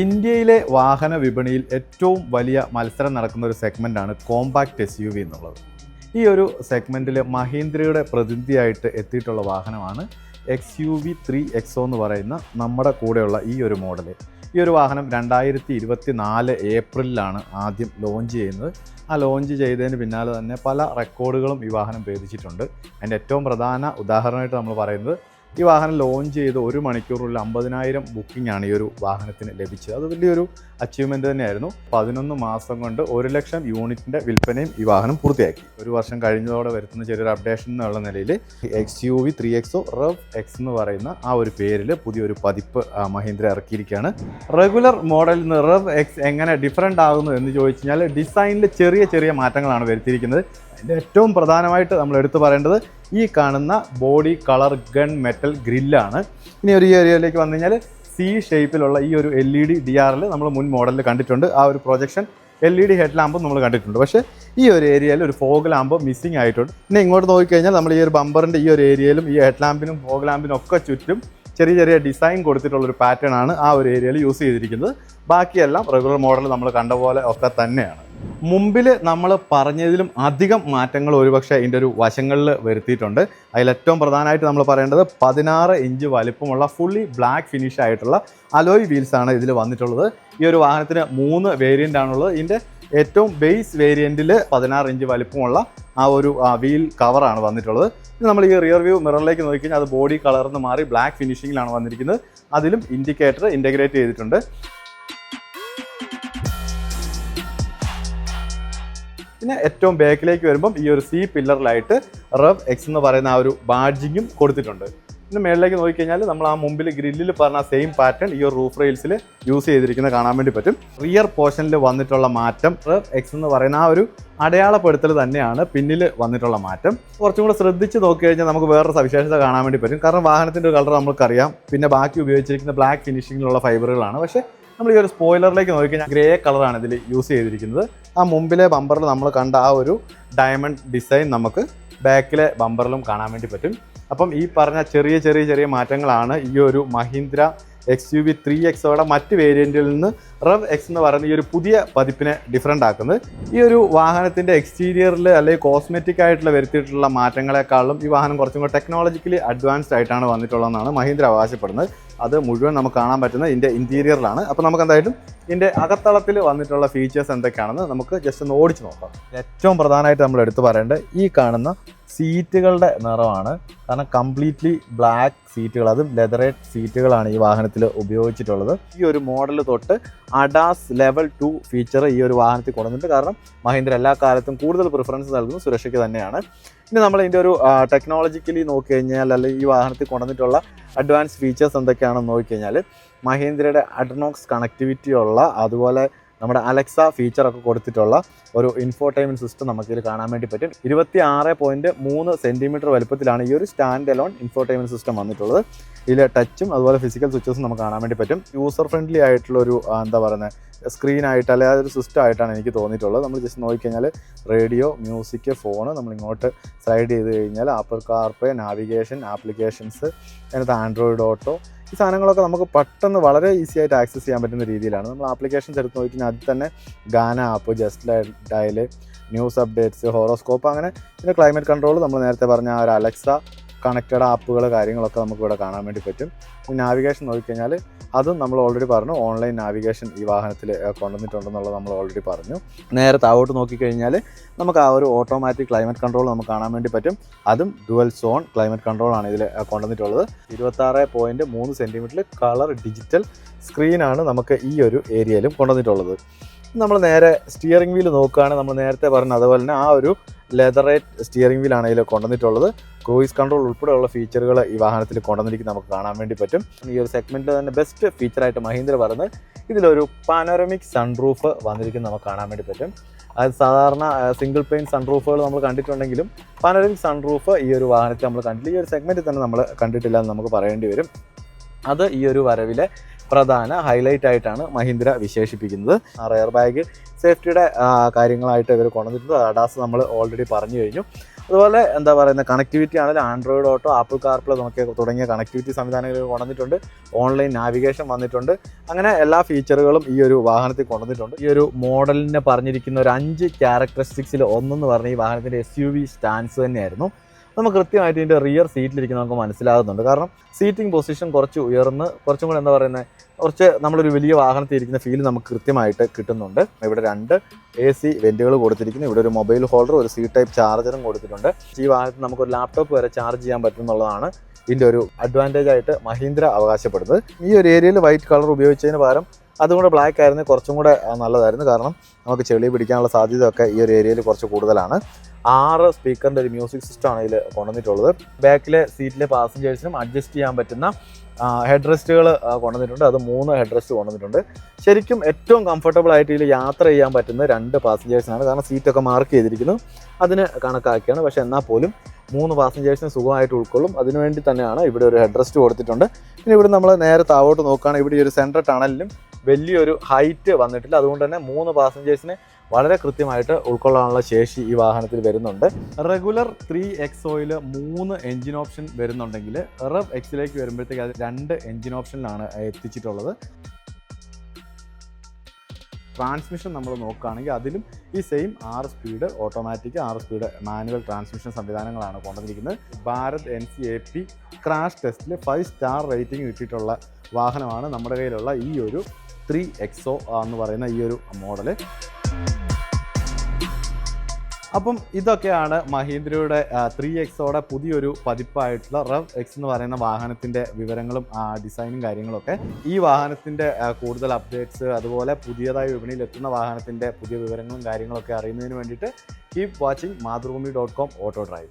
ഇന്ത്യയിലെ വാഹന വിപണിയിൽ ഏറ്റവും വലിയ മത്സരം നടക്കുന്ന ഒരു സെഗ്മെന്റാണ് കോമ്പാക്റ്റ് എസ് യു വി എന്നുള്ളത്. ഈ ഒരു സെഗ്മെന്റിൽ മഹീന്ദ്രയുടെ പ്രതിനിധിയായിട്ട് എത്തിയിട്ടുള്ള വാഹനമാണ് X U V three X O എന്ന് പറയുന്ന നമ്മുടെ കൂടെയുള്ള ഈ ഒരു മോഡൽ ഈ ഒരു വാഹനം രണ്ടായിരത്തി ഇരുപത്തി നാല് ഏപ്രിലാണ് ആദ്യം ലോഞ്ച് ചെയ്യുന്നത്. ആ ലോഞ്ച് ചെയ്തതിന് പിന്നാലെ തന്നെ പല റെക്കോർഡുകളും ഈ വാഹനം ഭേദിച്ചിട്ടുണ്ട്. അതിന്റെ ഏറ്റവും പ്രധാന ഉദാഹരണമായിട്ട് നമ്മൾ പറയുന്നത് ഈ വാഹനം ലോഞ്ച് ചെയ്ത് ഒരു മണിക്കൂറിൽ അമ്പതിനായിരം ബുക്കിംഗ് ആണ് ഈ ഒരു വാഹനത്തിന് ലഭിച്ചത്. അത് വലിയൊരു അച്ചീവ്മെന്റ് തന്നെയായിരുന്നു. പതിനൊന്ന് മാസം കൊണ്ട് ഒരു ലക്ഷം യൂണിറ്റിന്റെ വിൽപ്പനയും ഈ വാഹനം പൂർത്തിയാക്കി. ഒരു വർഷം കഴിഞ്ഞതോടെ വരുത്തുന്ന ചെറിയൊരു അപ്ഡേഷൻ എന്നുള്ള നിലയിൽ X U V three X O rev X എന്ന് പറയുന്ന ആ ഒരു പേരിൽ പുതിയൊരു പതിപ്പ് മഹീന്ദ്ര ഇറക്കിയിരിക്കുകയാണ്. റെഗുലർ മോഡലിൽ നിന്ന് റവ് എക്സ് എങ്ങനെ ഡിഫറെന്റ് ആകുന്നു എന്ന് ചോദിച്ചു കഴിഞ്ഞാൽ ഡിസൈനിൽ ചെറിയ ചെറിയ മാറ്റങ്ങളാണ് വരുത്തിയിരിക്കുന്നത്. അതിന്റെ ഏറ്റവും പ്രധാനമായിട്ട് നമ്മൾ എടുത്തു പറയേണ്ടത് ഈ കാണുന്ന ബോഡി കളർ ഗൺ മെറ്റൽ ഗ്രില്ലാണ്. ഇനി ഒരു ഏരിയയിലേക്ക് വന്നു കഴിഞ്ഞാൽ സി ഷേപ്പിലുള്ള ഈ ഒരു എൽ ഇ ഡി ഡി ആറിൽ നമ്മൾ മുൻ മോഡലിൽ കണ്ടിട്ടുണ്ട്. ആ ഒരു projection L E D head ലാമ്പും നമ്മൾ കണ്ടിട്ടുണ്ട്. പക്ഷേ ഈ ഒരു ഏരിയയിൽ ഒരു ഫോഗ് ലാമ്പ് മിസ്സിംഗ് ആയിട്ടുണ്ട്. പിന്നെ ഇങ്ങോട്ട് നോക്കിക്കഴിഞ്ഞാൽ നമ്മൾ ഈ ഒരു ബമ്പറിന്റെ ഈ ഒരു ഏരിയയിലും ഈ ഹെഡ് ലാമ്പിനും ഫോഗ് ലാമ്പിനും ഒക്കെ ചുറ്റും ചെറിയ ചെറിയ ഡിസൈൻ കൊടുത്തിട്ടുള്ള ഒരു പാറ്റേൺ ആണ് ആ ഒരു ഏരിയയിൽ യൂസ് ചെയ്തിരിക്കുന്നത്. ബാക്കിയെല്ലാം റെഗുലർ മോഡൽ നമ്മൾ കണ്ട പോലെ ഒക്കെ തന്നെയാണ്. മുമ്പിൽ നമ്മൾ പറഞ്ഞതിലും അധികം മാറ്റങ്ങൾ ഒരുപക്ഷെ ഇതിന്റെ ഒരു വശങ്ങളിൽ വരുത്തിയിട്ടുണ്ട്. അതിൽ ഏറ്റവും പ്രധാനമായിട്ട് നമ്മൾ പറയേണ്ടത് പതിനാറ് ഇഞ്ച് വലിപ്പമുള്ള ഫുള്ളി ബ്ലാക്ക് ഫിനിഷ് ആയിട്ടുള്ള അലോയ് വീൽസ് ആണ് ഇതിൽ വന്നിട്ടുള്ളത്. ഈ ഒരു വാഹനത്തിന് മൂന്ന് വേരിയന്റ് ആണുള്ളത്. ഇതിന്റെ ഏറ്റവും ബേസ് വേരിയന്റിൽ പതിനാറ് ഇഞ്ച് വലിപ്പമുള്ള ആ ഒരു വീൽ കവറാണ് വന്നിട്ടുള്ളത്. ഇനി നമ്മൾ ഈ റിയർ വ്യൂ മിററിലേക്ക് നോക്കിക്കഴിഞ്ഞാൽ അത് ബോഡി കളർന്ന് മാറി ബ്ലാക്ക് ഫിനിഷിങ്ങിലാണ് വന്നിരിക്കുന്നത്. അതിലും ഇൻഡിക്കേറ്റർ ഇന്റഗ്രേറ്റ് ചെയ്തിട്ടുണ്ട്. പിന്നെ ഏറ്റവും ബാക്കിലേക്ക് വരുമ്പം ഈ ഒരു സി പില്ലറിലായിട്ട് റവ് എക്സ് എന്ന് പറയുന്ന ആ ഒരു ബാഡ്ജിങ്ങും കൊടുത്തിട്ടുണ്ട്. പിന്നെ മേളിലേക്ക് നോക്കിക്കഴിഞ്ഞാൽ നമ്മൾ ആ മുമ്പിൽ ഗ്രില്ലിൽ പറഞ്ഞ സെയിം പാറ്റേൺ ഈ ഒരു റൂഫ് റെയിൽസിൽ യൂസ് ചെയ്തിരിക്കുന്നത് കാണാൻ വേണ്ടി പറ്റും. റിയർ പോർഷനിൽ വന്നിട്ടുള്ള മാറ്റം റവ് എക്സ് എന്ന് പറയുന്ന ആ ഒരു അടയാളപ്പെടുത്തൽ തന്നെയാണ് പിന്നിൽ വന്നിട്ടുള്ള മാറ്റം. കുറച്ചും കൂടെ ശ്രദ്ധിച്ച് നോക്കി കഴിഞ്ഞാൽ നമുക്ക് വേറൊരു സവിശേഷത കാണാൻ വേണ്ടി പറ്റും. കാരണം വാഹനത്തിന്റെ കളർ നമുക്കറിയാം പിന്നെ ബാക്കി ഉപയോഗിച്ചിരിക്കുന്ന ബ്ലാക്ക് ഫിനിഷിങ്ങിലുള്ള ഫൈബറുകളാണ് പക്ഷേ നമ്മൾ ഈ ഒരു സ്പോയിലറിലേക്ക് നോക്കിക്കഴിഞ്ഞാൽ ഗ്രേ കളറാണ് ഇതിൽ യൂസ് ചെയ്തിരിക്കുന്നത്. ആ മുമ്പിലെ ബമ്പറിൽ നമ്മൾ കണ്ട ആ ഒരു ഡയമണ്ട് ഡിസൈൻ നമുക്ക് ബാക്കിലെ ബമ്പറിലും കാണാൻ വേണ്ടി പറ്റും. അപ്പം ഈ പറഞ്ഞ ചെറിയ ചെറിയ ചെറിയ മാറ്റങ്ങളാണ് ഈ ഒരു Mahindra X U V three എക്സോടെ മറ്റ് വേരിയന്റിൽ നിന്ന് റവ് എക്സ് എന്ന് പറയുന്ന ഈ ഒരു പുതിയ പതിപ്പിനെ ഡിഫറെന്റ് ആക്കുന്നത്. ഈ ഒരു വാഹനത്തിന്റെ എക്സ്റ്റീരിയറിൽ അല്ലെങ്കിൽ കോസ്മെറ്റിക് ആയിട്ടുള്ള വരുത്തിയിട്ടുള്ള മാറ്റങ്ങളെക്കാളും ഈ വാഹനം കുറച്ചും കൂടെ ടെക്നോളജിക്കലി അഡ്വാൻസ്ഡ് ആയിട്ടാണ് വന്നിട്ടുള്ളതെന്നാണ് മഹീന്ദ്ര അവകാശപ്പെടുന്നത്. അത് മുഴുവൻ നമുക്ക് കാണാൻ പറ്റുന്ന ഇതിന്റെ ഇന്റീരിയറിലാണ് അപ്പോൾ നമുക്ക് എന്തായാലും ഇതിന്റെ അകത്തളത്തിൽ വന്നിട്ടുള്ള ഫീച്ചേഴ്സ് എന്തൊക്കെയാണെന്ന് നമുക്ക് ജസ്റ്റ് ഒന്ന് ഓടിച്ച് നോക്കാം. ഏറ്റവും പ്രധാനമായിട്ട് നമ്മൾ എടുത്തു പറയേണ്ടത് ഈ കാണുന്ന സീറ്റുകളുടെ നിറമാണ്. കാരണം കംപ്ലീറ്റ്ലി ബ്ലാക്ക് സീറ്റുകൾ അതും ലെതറേറ്റ് സീറ്റുകളാണ് ഈ വാഹനത്തിൽ ഉപയോഗിച്ചിട്ടുള്ളത്. ഈ ഒരു മോഡൽ തൊട്ട് അഡാസ് ലെവൽ ടു ഫീച്ചർ ഈ ഒരു വാഹനത്തിൽ കൊണ്ടുവന്നിട്ട് കാരണം മഹീന്ദ്ര എല്ലാ കാലത്തും കൂടുതൽ പ്രിഫറൻസ് നൽകുന്നത് സുരക്ഷയ്ക്ക് തന്നെയാണ്. ഇനി നമ്മൾ ഇതിന്റെ ഒരു ടെക്നോളജിക്കലി നോക്കി കഴിഞ്ഞാൽ അല്ലെങ്കിൽ ഈ വാഹനത്തിൽ കൊണ്ടുവന്നിട്ടുള്ള അഡ്വാൻസ് ഫീച്ചേഴ്സ് എന്തൊക്കെയാണെന്ന് നോക്കിക്കഴിഞ്ഞാൽ മഹീന്ദ്രയുടെ അഡ്നോക്സ് കണക്ടിവിറ്റി ഉള്ള അതുപോലെ നമ്മുടെ അലക്സ ഫീച്ചറൊക്കെ കൊടുത്തിട്ടുള്ള ഒരു ഇൻഫോർടൈൻമെന്റ് സിസ്റ്റം നമുക്കിതിൽ കാണാൻ വേണ്ടി പറ്റും. ഇരുപത്തി ആറ് പോയിന്റ് മൂന്ന് സെന്റിമീറ്റർ വലുപ്പത്തിലാണ് ഈ ഒരു സ്റ്റാൻഡ് അലോൺ ഇൻഫോർടൈൻമെന്റ് സിസ്റ്റം വന്നിട്ടുള്ളത് ഇതിൽ ടച്ചും അതുപോലെ ഫിസിക്കൽ സ്വിച്ചസും നമുക്ക് കാണാൻ വേണ്ടി പറ്റും. യൂസർ ഫ്രണ്ട്ലി ആയിട്ടുള്ള ഒരു എന്താ പറയുന്നത് സ്ക്രീൻ ആയിട്ട് അല്ലെങ്കിൽ അതൊരു സിസ്റ്റം ആയിട്ടാണ് എനിക്ക് തോന്നിയിട്ടുള്ളത്. നമ്മൾ ജസ്റ്റ് നോക്കിക്കഴിഞ്ഞാൽ റേഡിയോ മ്യൂസിക് ഫോണ് നമ്മൾ ഇങ്ങോട്ട് സ്ലൈഡ് ചെയ്ത് കഴിഞ്ഞാൽ ആപ്പിൾ കാർപ്പേ നാവിഗേഷൻ ആപ്ലിക്കേഷൻസ് അതിനകത്ത് ആൻഡ്രോയിഡ് ഓട്ടോ ഈ സാധനങ്ങളൊക്കെ നമുക്ക് പെട്ടെന്ന് വളരെ ഈസി ആയിട്ട് ആക്സസ് ചെയ്യാൻ പറ്റുന്ന രീതിയിലാണ്. നമ്മൾ ആപ്ലിക്കേഷൻസ് എടുത്ത് നോക്കിക്കഴിഞ്ഞാൽ അതിൽ തന്നെ Gaana app just dial news updates horoscope അങ്ങനെ പിന്നെ ക്ലൈമറ്റ് കൺട്രോൾ നമ്മൾ നേരത്തെ പറഞ്ഞ ആ ഒരു അലക്സ കണക്റ്റഡ് ആപ്പുകൾ കാര്യങ്ങളൊക്കെ നമുക്ക് ഇവിടെ കാണാൻ വേണ്ടി പറ്റും. നാവിഗേഷൻ നോക്കിക്കഴിഞ്ഞാൽ അതും നമ്മൾ ഓൾറെഡി പറഞ്ഞു. ഓൺലൈൻ നാവിഗേഷൻ ഈ വാഹനത്തിൽ കൊണ്ടുവന്നിട്ടുണ്ടെന്നുള്ളത് നമ്മൾ ഓൾറെഡി പറഞ്ഞു. നേരെ താഴോട്ട് നോക്കിക്കഴിഞ്ഞാൽ നമുക്ക് ആ ഒരു ഓട്ടോമാറ്റിക് ക്ലൈമറ്റ് കൺട്രോൾ നമുക്ക് കാണാൻ വേണ്ടി പറ്റും. അതും ഡുവൽ സോൺ ക്ലൈമറ്റ് കൺട്രോൾ ആണ് ഇതിൽ കൊണ്ടുവന്നിട്ടുള്ളത്. ഇരുപത്താറ് പോയിന്റ് മൂന്ന് സെന്റിമീറ്ററിൽ കളർ ഡിജിറ്റൽ സ്ക്രീനാണ് നമുക്ക് ഈ ഒരു ഏരിയയിലും കൊണ്ടുവന്നിട്ടുള്ളത്. നമ്മൾ നേരെ സ്റ്റിയറിംഗ് വീൽ നോക്കുകയാണെങ്കിൽ നമ്മൾ നേരത്തെ പറഞ്ഞ അതുപോലെ തന്നെ ആ ഒരു ലെതറേറ്റ് സ്റ്റിയറിംഗ് വീലാണ് ഇതിൽ കൊണ്ടുവന്നിട്ടുള്ളത്. ക്രൂയിസ് കൺട്രോൾ ഉൾപ്പെടെയുള്ള ഫീച്ചറുകൾ ഈ വാഹനത്തിൽ കൊണ്ടുവന്നിരിക്കുന്നത് നമുക്ക് കാണാൻ വേണ്ടി പറ്റും. ഈ ഒരു സെഗ്മെന്റിൽ തന്നെ ബെസ്റ്റ് ഫീച്ചറായിട്ട് മഹീന്ദ്ര പറയുന്നത് ഇതിലൊരു പാനോറമിക് സൺറൂഫ് വന്നിരിക്കുന്നത് നമുക്ക് കാണാൻ വേണ്ടി പറ്റും. അത് സാധാരണ സിംഗിൾ പെയിൻ സൺറൂഫുകൾ നമ്മൾ കണ്ടിട്ടുണ്ടെങ്കിലും പാനോറമിക് സൺറൂഫ് ഈ ഒരു വാഹനത്തിൽ നമ്മൾ കണ്ടില്ല ഈ ഒരു സെഗ്മെന്റിൽ തന്നെ നമ്മൾ കണ്ടിട്ടില്ല എന്ന് നമുക്ക് പറയേണ്ടി വരും. അത് ഈ ഒരു വരവിലെ പ്രധാന ഹൈലൈറ്റ് ആയിട്ടാണ് മഹീന്ദ്ര വിശേഷിപ്പിക്കുന്നത്. റയർ ബാഗ് സേഫ്റ്റിയുടെ കാര്യങ്ങളായിട്ട് ഇവർ കൊണ്ടുവന്നിട്ടുണ്ട്. അഡാസ് നമ്മൾ ഓൾറെഡി പറഞ്ഞു കഴിഞ്ഞു. അതുപോലെ എന്താ പറയുന്നത് കണക്ടിവിറ്റി ആണെങ്കിലും ആൻഡ്രോയിഡ് ഓട്ടോ ആപ്പിൾ കാർപ്ലേ നമുക്ക് തുടങ്ങിയ കണക്ടിവിറ്റി സംവിധാനങ്ങൾ കൊണ്ടുവന്നിട്ടുണ്ട്. ഓൺലൈൻ നാവിഗേഷൻ വന്നിട്ടുണ്ട്. അങ്ങനെ എല്ലാ ഫീച്ചറുകളും ഈ ഒരു വാഹനത്തിൽ കൊണ്ടുവന്നിട്ടുണ്ട്. ഈ ഒരു മോഡലിനെ പറഞ്ഞിരിക്കുന്ന ഒരു അഞ്ച് ക്യാരക്ടറിസ്റ്റിക്സിൽ ഒന്നെന്ന് പറഞ്ഞ ഈ വാഹനത്തിന്റെ എസ് യു വി സ്റ്റാൻസ് തന്നെയായിരുന്നു. നമുക്ക് കൃത്യമായിട്ട് ഇതിന്റെ റിയർ സീറ്റിലിരിക്കുന്ന നമുക്ക് മനസ്സിലാകുന്നുണ്ട്. കാരണം സീറ്റിംഗ് പൊസിഷൻ കുറച്ച് ഉയർന്ന് കുറച്ചും കൂടെ എന്താ പറയുന്നത് കുറച്ച് നമ്മളൊരു വലിയ വാഹനത്തിൽ ഇരിക്കുന്ന ഫീൽ നമുക്ക് കൃത്യമായിട്ട് കിട്ടുന്നുണ്ട്. ഇവിടെ രണ്ട് എ സി വെന്റുകൾ കൊടുത്തിരിക്കുന്നു. ഇവിടെ ഒരു മൊബൈൽ ഹോൾഡർ ഒരു സി ടൈപ്പ് ചാർജറും കൊടുത്തിട്ടുണ്ട്. ഈ വാഹനത്തിൽ നമുക്കൊരു ലാപ്ടോപ്പ് വരെ ചാർജ് ചെയ്യാൻ പറ്റും എന്നുള്ളതാണ് ഇതിന്റെ ഒരു അഡ്വാന്റേജ് ആയിട്ട് മഹീന്ദ്ര അവകാശപ്പെടുന്നത്. ഈ ഒരു ഏരിയയിൽ വൈറ്റ് കളർ ഉപയോഗിച്ചതിന് പകരം അതുകൊണ്ട് ബ്ലാക്ക് ആയിരുന്നു കുറച്ചും കൂടെ നല്ലതായിരുന്നു. കാരണം നമുക്ക് ചെളി പിടിക്കാനുള്ള സാധ്യതയൊക്കെ ഈ ഒരു ഏരിയയിൽ കുറച്ച് കൂടുതലാണ്. ആറ് സ്പീക്കറിന്റെ ഒരു മ്യൂസിക് സിസ്റ്റമാണ് ഇതിൽ കൊണ്ടുവന്നിട്ടുള്ളത്. ബാക്കിലെ സീറ്റിലെ പാസഞ്ചേഴ്സിനും അഡ്ജസ്റ്റ് ചെയ്യാൻ പറ്റുന്ന ഹെഡ് റെസ്റ്റുകൾ കൊണ്ടുവന്നിട്ടുണ്ട്. അത് മൂന്ന് ഹെഡ് റെസ്റ്റ് കൊണ്ടുവന്നിട്ടുണ്ട്. ശരിക്കും ഏറ്റവും കംഫർട്ടബിൾ ആയിട്ട് ഇതിൽ യാത്ര ചെയ്യാൻ പറ്റുന്ന രണ്ട് പാസഞ്ചേഴ്സിനാണ്. കാരണം സീറ്റൊക്കെ മാർക്ക് ചെയ്തിരിക്കുന്നു. അതിന് കണക്കാക്കിയാണ്. പക്ഷേ എന്നാൽ പോലും മൂന്ന് പാസഞ്ചേഴ്സിന് സുഖമായിട്ട് ഉൾക്കൊള്ളും. അതിനുവേണ്ടി തന്നെയാണ് ഇവിടെ ഒരു ഹെഡ് റെസ്റ്റ് കൊടുത്തിട്ടുണ്ട്. പിന്നെ ഇവിടെ നമ്മൾ നേരെ താവോട്ട് നോക്കുകയാണെങ്കിൽ ഇവിടെ ഒരു സെൻട്രൽ ടണലിലും വലിയൊരു ഹൈറ്റ് വന്നിട്ടില്ല. അതുകൊണ്ട് തന്നെ മൂന്ന് പാസഞ്ചേഴ്സിനെ വളരെ കൃത്യമായിട്ട് ഉൾക്കൊള്ളാനുള്ള ശേഷി ഈ വാഹനത്തിൽ വരുന്നുണ്ട്. റെഗുലർ ത്രീ എക്സ് ഓയിൽ മൂന്ന് എഞ്ചിൻ ഓപ്ഷൻ വരുന്നുണ്ടെങ്കിൽ റവ് എക്സിലേക്ക് വരുമ്പോഴത്തേക്ക് അത് രണ്ട് എഞ്ചിൻ ഓപ്ഷനിലാണ് എത്തിച്ചിട്ടുള്ളത്. ട്രാൻസ്മിഷൻ നമ്മൾ നോക്കുകയാണെങ്കിൽ അതിലും ഈ സെയിം ആറ് സ്പീഡ് ഓട്ടോമാറ്റിക് ആറ് സ്പീഡ് മാനുവൽ ട്രാൻസ്മിഷൻ സംവിധാനങ്ങളാണ് കൊണ്ടുവന്നിരിക്കുന്നത്. Bharat N C A P crash ടെസ്റ്റിൽ ഫൈവ് സ്റ്റാർ റേറ്റിംഗ് കിട്ടിയിട്ടുള്ള വാഹനമാണ് നമ്മുടെ കയ്യിലുള്ള ഈ ഒരു ത്രീ എക്സോ എന്ന് പറയുന്ന ഈ ഒരു മോഡൽ അപ്പം ഇതൊക്കെയാണ് മഹീന്ദ്രയുടെ ത്രീ എക്സോടെ പുതിയൊരു പതിപ്പായിട്ടുള്ള റവ് എക്സ് എന്ന് പറയുന്ന വാഹനത്തിന്റെ വിവരങ്ങളും ഡിസൈനും കാര്യങ്ങളൊക്കെ. ഈ വാഹനത്തിന്റെ കൂടുതൽ അപ്ഡേറ്റ്സ് അതുപോലെ പുതിയതായി വിപണിയിൽ എത്തുന്ന വാഹനത്തിന്റെ പുതിയ വിവരങ്ങളും കാര്യങ്ങളൊക്കെ അറിയുന്നതിന് വേണ്ടിയിട്ട് keep watching Mathrubhumi dot com auto drive